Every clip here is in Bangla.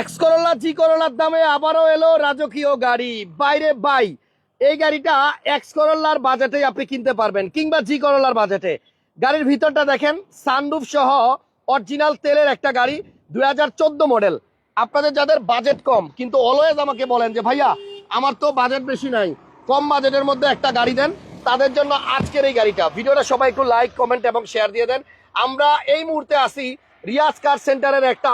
এক্স করোলা জি করোলার দামে আবারও এলো রাজকীয় গাড়ি। বাইরে বাই, এই গাড়িটা এক্স করোলার বাজেটে আপনি কিনতে পারবেন, কিংবা জি করোলার বাজেটে। গাড়ির ভিতরটা দেখেন সানরুফ সহ অরিজিনাল তেলের একটা গাড়ি দু হাজার চোদ্দ মডেল আপনাদের যাদের বাজেট কম, কিন্তু অলওয়েজ আমাকে বলেন যে, ভাইয়া, আমার তো বাজেট বেশি নাই, কম বাজেটের মধ্যে একটা গাড়ি দেন। তাদের জন্য আজকের এই গাড়িটা। ভিডিওটা সবাই একটু লাইক কমেন্ট এবং শেয়ার দিয়ে দেন। আমরা এই মুহূর্তে আসি রিয়াজ কার সেন্টারের একটা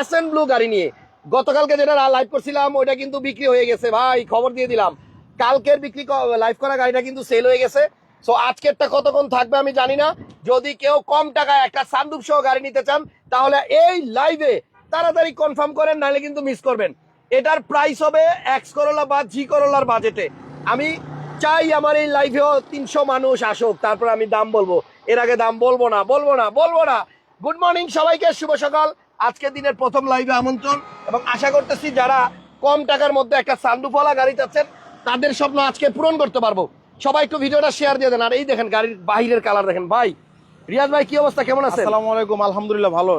এস এন ব্লু গাড়ি নিয়ে। গতকালকে যেটা লাইভ করছিলাম, ওইটা কিন্তু বিক্রি হয়ে গেছে, ভাই, খবর দিয়ে দিলাম। কালকের বিক্রি লাইভ করা গাড়িটা কিন্তু সেল হয়ে গেছে। সো আজকেরটা কতক্ষণ থাকবে আমি জানি না। যদি কেউ কম টাকায় একটা সানরুফ সহ গাড়ি নিতে চান, তাহলে এই লাইভে তাড়াতাড়ি কনফার্ম করেন, নাহলে কিন্তু মিস করবেন। এটার প্রাইস হবে এক্স করোলা বা জি করোলার বাজেটে আমি চাই আমার এই লাইভেও তিনশো মানুষ আসুক, তারপর আমি দাম বলব। এর আগে দাম বলব না বলব না বলব না। গুড মর্নিং সবাইকে, শুভ সকাল। আজকের দিনের প্রথম লাইভে আমন্ত্রণ এবং আশা করতেছি যারা কম টাকার মধ্যে একটা সানরুফওয়ালা গাড়ি চাচ্ছেন তাদের স্বপ্ন আজকে পূরণ করতে পারব। সবাই একটু ভিডিওটা শেয়ার দিয়ে দেন। আর এই দেখেন গাড়ির বাহিরের কালার দেখেন। ভাই রিয়াজ ভাই কি অবস্থা? কেমন আছে আসসালামু আলাইকুম আলহামদুলিল্লাহ ভালো।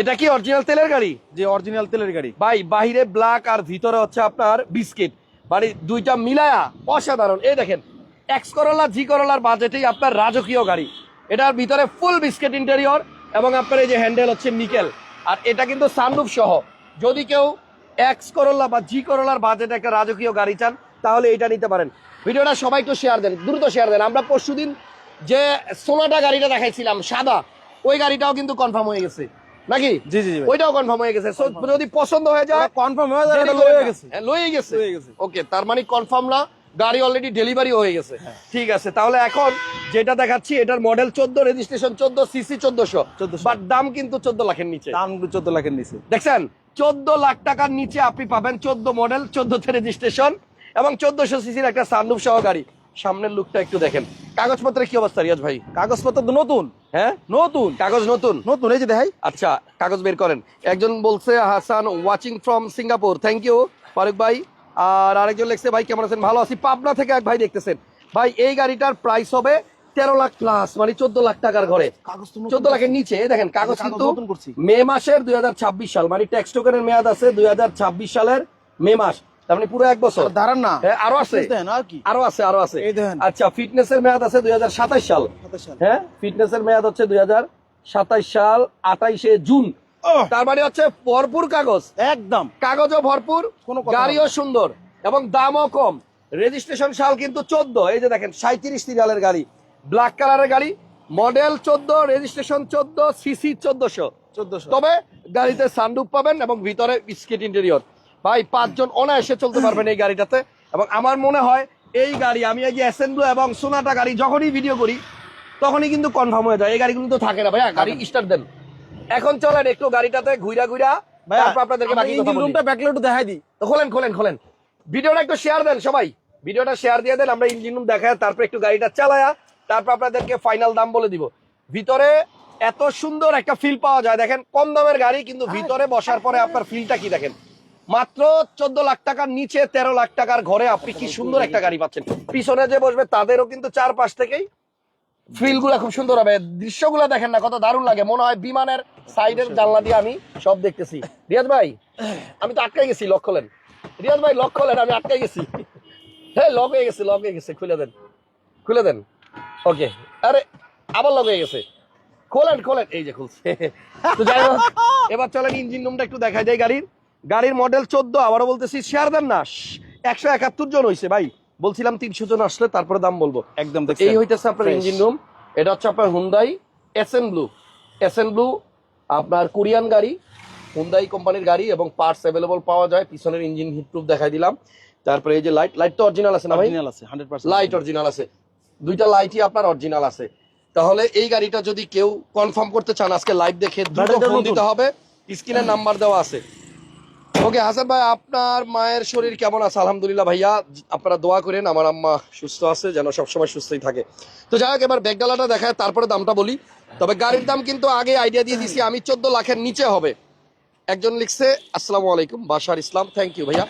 এটা কি অরিজিনাল তেলের গাড়ি? যে অরিজিনাল তেলের গাড়ি। ভাই বাহিরে ব্ল্যাক আর ভিতরে হচ্ছে আপনার বিস্কিট মানে দুইটা মিলায়া অসাধারণ। এই দেখেন এক্স করোলা জি করোলার বাজেটেই আপনার রাজকীয় গাড়ি। এটার ভিতরে ফুল বিস্কিট ইন্টেরিয়র এবং আপনার এই যে হ্যান্ডেল হচ্ছে নিকেল। আর এটা কিন্তু সানরুফ সহ। যদি কেউ এক্স করোলা বা জি করোলার বাজেটে একটা রাজকীয় গাড়ি চান তাহলে এটা নিতে পারেন। ভিডিওটা সবাই একটু শেয়ার দেন দ্রুত শেয়ার দেন। আমরা পরশুদিন যে সোনাটা গাড়িটা দেখাইছিলাম সাদা ওই গাড়িটাও কিন্তু কনফার্ম হয়ে গেছে। নাকি? জি জি ওইটাও কনফার্ম হয়ে গেছে। যদি পছন্দ হয়ে যায় কনফার্ম হয়ে করে লয়ে। গেছে। হ্যাঁ, লয়ে গেছে। লয়ে গেছে। ওকে তার মানে কনফার্ম না। গাড়ি অলরেডি ডেলিভারি হয়ে গেছে। ঠিক আছে তাহলে এখন যেটা দেখাচ্ছি এটার মডেল চোদ্দ রেজিস্ট্রেশন চোদ্দ সিসি চোদ্দশো। 1400 বাট দাম কিন্তু চোদ্দ লাখের নিচে। দাম চোদ্দ লাখের নিচে। দেখছেন চোদ্দ লাখ টাকার নিচে আপনি পাবেন চোদ্দ মডেল চোদ্দতে রেজিস্ট্রেশন এবং চোদ্দশো সিসির একটা সানরুফ সহ গাড়ি। সামনের লুকটা একটু দেখেন। কাগজপত্রের কি অবস্থা রিয়াজ ভাই? কাগজপত্র তো নতুন। হ্যাঁ? নতুন। কাগজ নতুন? নতুন এই যে দেখাই। আচ্ছা কাগজ বের করেন। একজন বলছে Hasan watching from Singapore thank you Faruk ভাই। আর আরেকজন লিখছে ভাই কেমন আছেন? ভালো আছি। পাবনা থেকে এক ভাই দেখতেছেন। ভাই এই গাড়িটার প্রাইস হবে তেরো লাখ প্লাস মানে চোদ্দ লাখ টাকার ঘরে। তো চোদ্দ লাখের নিচে দেখেন কাগজ কাগজ কিন্তু মে মাসের দুই সাল মানে ট্যাক্স টোকেনের মেয়াদ আছে দুই হাজার ছাব্বিশ সালের মে মাস। তার মানে পুরো এক বছর। দাঁড়ান না। হ্যাঁ, আরও আছে। আর আছে আরও আছে। আচ্ছা ফিটনেস এর মেয়াদ আছে দুই হাজার সাতাশ সাল। 27 সাল। হ্যাঁ ফিটনেস এর মেয়াদ হচ্ছে দুই হাজার সাতাশ সাল আঠাইশে জুন। তার মানে হচ্ছে ভরপুর কাগজ। একদম। কাগজও ভরপুর কোনো গাড়িও সুন্দর এবং দামও কম। রেজিস্ট্রেশন সাল কিন্তু চোদ্দ এই যে দেখেন সাঁত্রিশ সিরিয়ালের গাড়ি। ব্ল্যাক কালারের গাড়ি মডেল চোদ্দ রেজিস্ট্রেশন চোদ্দ সিসি চোদ্দশো। চোদ্দশো। তবে গাড়িতে সানরুফ পাবেন এবং ভিতরে বিস্কিট ইন্টেরিয়র। ভাই পাঁচজন অনায়াসে চলতে পারবেন এই গাড়িটাতে এবং আমার মনে হয় এই গাড়ি আমি এই যে অ্যাসেম্বলো এবং সোনাটা গাড়ি যখনই ভিডিও করি তখনই কিন্তু কনফার্ম হয়ে যায়। এই গাড়িগুলো তো থাকে না ভাইয়া গাড়ি স্টার্ট দেন। এখন চলেন একটু গাড়িটাতে ঘুরা ঘুরা তারপর আপনাদেরকে বাকি ইঞ্জিন রুমটা দেখাই দিই। তো খোলেন খোলেন খোলেন। ভিডিওটা একটু শেয়ার দেন সবাই। ভিডিওটা শেয়ার দিয়ে দেন আমরা ইঞ্জিন রুম দেখায় তারপর একটু গাড়িটা চালায়া তারপর আপনাদেরকে ফাইনাল দাম বলে দিব। ভিতরে এত সুন্দর একটা ফিল পাওয়া যায়। দেখেন কম দামের গাড়ি কিন্তু ভিতরে বসার পরে আপনার ফিলটা কি দেখেন? মাত্র চোদ্দ লাখ টাকার নিচে তেরো লাখ টাকার ঘরে আপনি কি সুন্দর একটা গাড়ি পাচ্ছেন। পিছনে যে বসবে তাদেরও কিন্তু চারপাশ থেকেই ফিলগুলা খুব সুন্দর হবে। দৃশ্যগুলো দেখেন না কত দারুণ লাগে। মনে হয় বিমানের সাইডের জানলা দিয়ে আমি সব দেখতেছি। রিয়াজ ভাই আমি তো আটকে গেছি লক খোলেন। রিয়াজ ভাই লক খোলেন আমি আটকে গেছি। হ্যাঁ লক হয়ে গেছে লক হয়ে গেছে খুলে দেন। খুলে দেন। ওকে। আরে আবার লক হয়ে গেছে। খোলেন খোলেন। এই যে খুলছে। তো যাই হোক এবার চলেন ইঞ্জিন রুমটা একটু দেখা যায় গাড়ির। গাড়ির মডেল চোদ্দ আবারও বলতেছি শেয়ার দেন না। একশো একাত্তর জন হয়েছে ভাই। বলছিলাম তিনশো জন আসলে তারপরে দাম বলব। একদম এই হইতেছে আপনার ইঞ্জিন রুম এটা হচ্ছে আপনার Hyundai SN blue S N blue আপনার কোরিয়ান গাড়ি হুন্দাই কোম্পানির গাড়ি এবং পার্টস অ্যাভেলেবল পাওয়া যায়। পিছনের ইঞ্জিন হিট প্রুফ দেখাই দিলাম। তারপরে এই যে লাইট লাইট তো অরিজিনাল আছে না ভাই? অরিজিনাল আছে 100% লাইট অরিজিনাল আছে। দুইটা লাইটই আপনার অরিজিনাল আছে। তাহলে এই গাড়িটা যদি কেউ কনফার্ম করতে চান আজকে লাইভ দেখে ব্যাটারিটা ফোন দিতে হবে। স্ক্রিনের নাম্বার দেওয়া আছে। ওকে হাসান ভাই আপনার মায়ের শরীর কেমন আছে? আলহামদুলিল্লাহ ভাইয়া আপনারা দোয়া করেন আমার আম্মা সুস্থ আছে যেন সবসময় সুস্থই থাকে। তো যাই হোক এবার ব্যাগডালাটা দেখায় তারপরে দামটা বলি। তবে গাড়ির দাম কিন্তু আগে আইডিয়া দিয়ে দিছি আমি চোদ্দ লাখের নিচে হবে। একজন লিখছে আসসালামু আলাইকুম বাশার ইসলাম থ্যাংক ইউ ভাইয়া।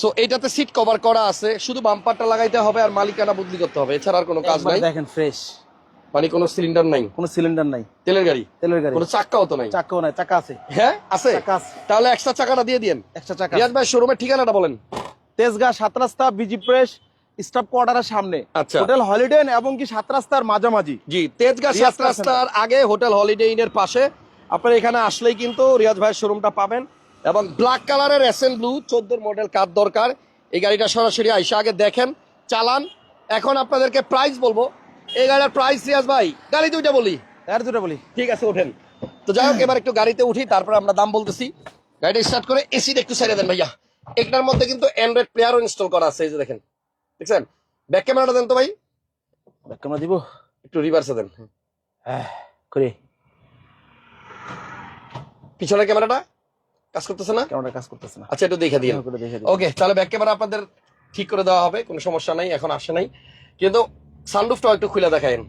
সো এইটাতে সিট কভার করা আছে শুধু বাম্পারটা লাগাইতে হবে আর মালিকানা বদলি করতে হবে এছাড়া আর কোনো কাজ নাই। দেখেন ফ্রেশ মানে কোনো সিলিন্ডার নাই। কোনো সিলিন্ডার নাই। তেলের গাড়ি? তেলের গাড়ি। কোনো চাক্কাও তো নাই? চাকাও নাই চাকা আছে। হ্যাঁ? আছে? তাহলে এক্সট্রা চাকাটা দিয়ে দিয়েন। একটা চাকা রিয়াজ ভাই শোরুমের ঠিকানাটা বলেন। তেজগাঁ সাত রাস্তা বিজি প্রেস স্টাফ কোয়ার্টারের সামনে। আচ্ছা। হোটেল হলিডে এবং কি সাত রাস্তার মাঝামাঝি। জি তেজগাঁ সাত রাস্তার আগে হোটেল হলিডে ইনের পাশে। আপনার এখানে আসলেই কিন্তু রিয়াজ ভাইয়ের শোরুমটা পাবেন। এবং ব্ল্যাক কালারের এসএন ব্লু চোদ্দোর মডেল কার দরকার? এই গাড়িটা সরাসরি আইসা আগে দেখেন চালান। এখন আপনাদেরকে প্রাইস বলব এই গাড়ির প্রাইস রিয়াজ ভাই গাড়ি দুইটা বলি। এর দুটো বলি। ঠিক আছে ওঠেন। তো যাই হোক এবার একটু গাড়িতে উঠি তারপর আমরা দাম বলতেছি। গাড়িটা স্টার্ট করে এসিটা একটু ছেড়ে দেন ভাইয়া। একটার মধ্যে কিন্তু অ্যান্ড্রয়েড প্লেয়ারও ইনস্টল করা আছে এই যে দেখেন। দেখছেন? ব্যাক ক্যামেরাটা দেন তো ভাই। আমরা দিব? একটু রিভার্সে দেন। হ্যাঁ করে। পিছনের ক্যামেরাটা কাজ করতেছে না? ক্যামেরা কাজ করতেছে না। আচ্ছা একটু দেখে দিন। ওকে তাহলে ব্যাক ক্যামেরা আপনাদের ঠিক করে দেওয়া হবে কোনো সমস্যা নাই এখন আসে নাই। কিন্তু সানরুফটাও একটু খুলে দেখায়েন।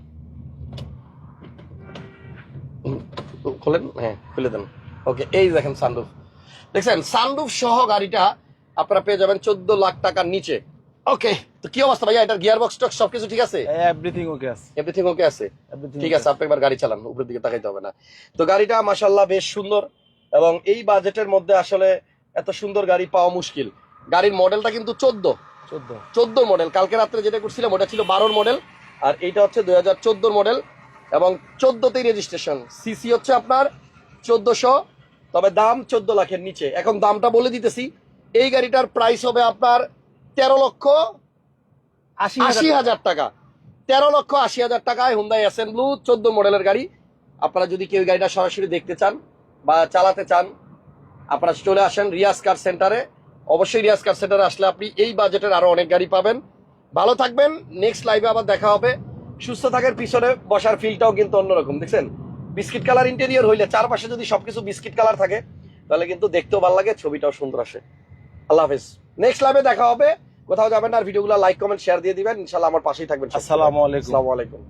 হুম, খোলেন? হ্যাঁ খুলে দেন। ওকে এই দেখেন সানরুফ। দেখছেন সানরুফ সহ গাড়িটা আপনারা পেয়ে যাবেন চোদ্দ লাখ টাকার নিচে। ওকে তো কি অবস্থা ভাইয়া? এটার গিয়ার বক্স টক সবকিছু ঠিক আছে? এভরিথিং ওকে আছে। এভরিথিং ওকে আছে? ঠিক আছে আপনি একবার গাড়ি চালান উপরের দিকে তাকাইতে হবে না। তো গাড়িটা মাসাল্লাহ বেশ সুন্দর এবং এই বাজেটের মধ্যে আসলে এত সুন্দর গাড়ি পাওয়া মুশকিল। গাড়ির মডেলটা কিন্তু চোদ্দ। চোদ্দ। চোদ্দ মডেল কালকে রাত্রে যেটা করছিলাম ওটা ছিল বারোর মডেল আর এইটা হচ্ছে দুই হাজার চোদ্দোর মডেল এবং চোদ্দতেই রেজিস্ট্রেশন সিসি হচ্ছে আপনার চোদ্দশো তবে দাম চোদ্দ লাখের নিচে। এখন দামটা বলে দিতেছি এই গাড়িটার প্রাইস হবে আপনার তেরো লক্ষ আশি আশি হাজার টাকা। তেরো লক্ষ আশি হাজার টাকায় হুন্দাই এসএন ব্লু চোদ্দ মডেলের গাড়ি। আপনারা যদি কেউ গাড়িটা সরাসরি দেখতে চান বা চালাতে চান আপনারা চলে আসেন রিয়াজ কার সেন্টারে। অবশ্যই রিয়াজ কার সেন্টারে আসলে আপনি এই বাজেটের আরও অনেক গাড়ি পাবেন। ভালো থাকবেন নেক্সট লাইভে আবার দেখা হবে। সুস্থ থাকার পিছনে বসার ফিলটাও কিন্তু অন্যরকম দেখছেন? বিস্কিট কালার ইন্টেরিয়র হইলে চারপাশে যদি সবকিছু বিস্কিট কালার থাকে তাহলে কিন্তু দেখতেও ভালো লাগে ছবিটাও সুন্দর আসে। আল্লাহ হাফেজ। নেক্সট লাইভে দেখা হবে। কোথাও যাবেন না আর ভিডিওগুলো লাইক কমেন্ট শেয়ার দিয়ে দিবেন। ইনশাল্লাহ আমার পাশেই থাকবেন আসসালামু আলাইকুম। আসসালামু আলাইকুম।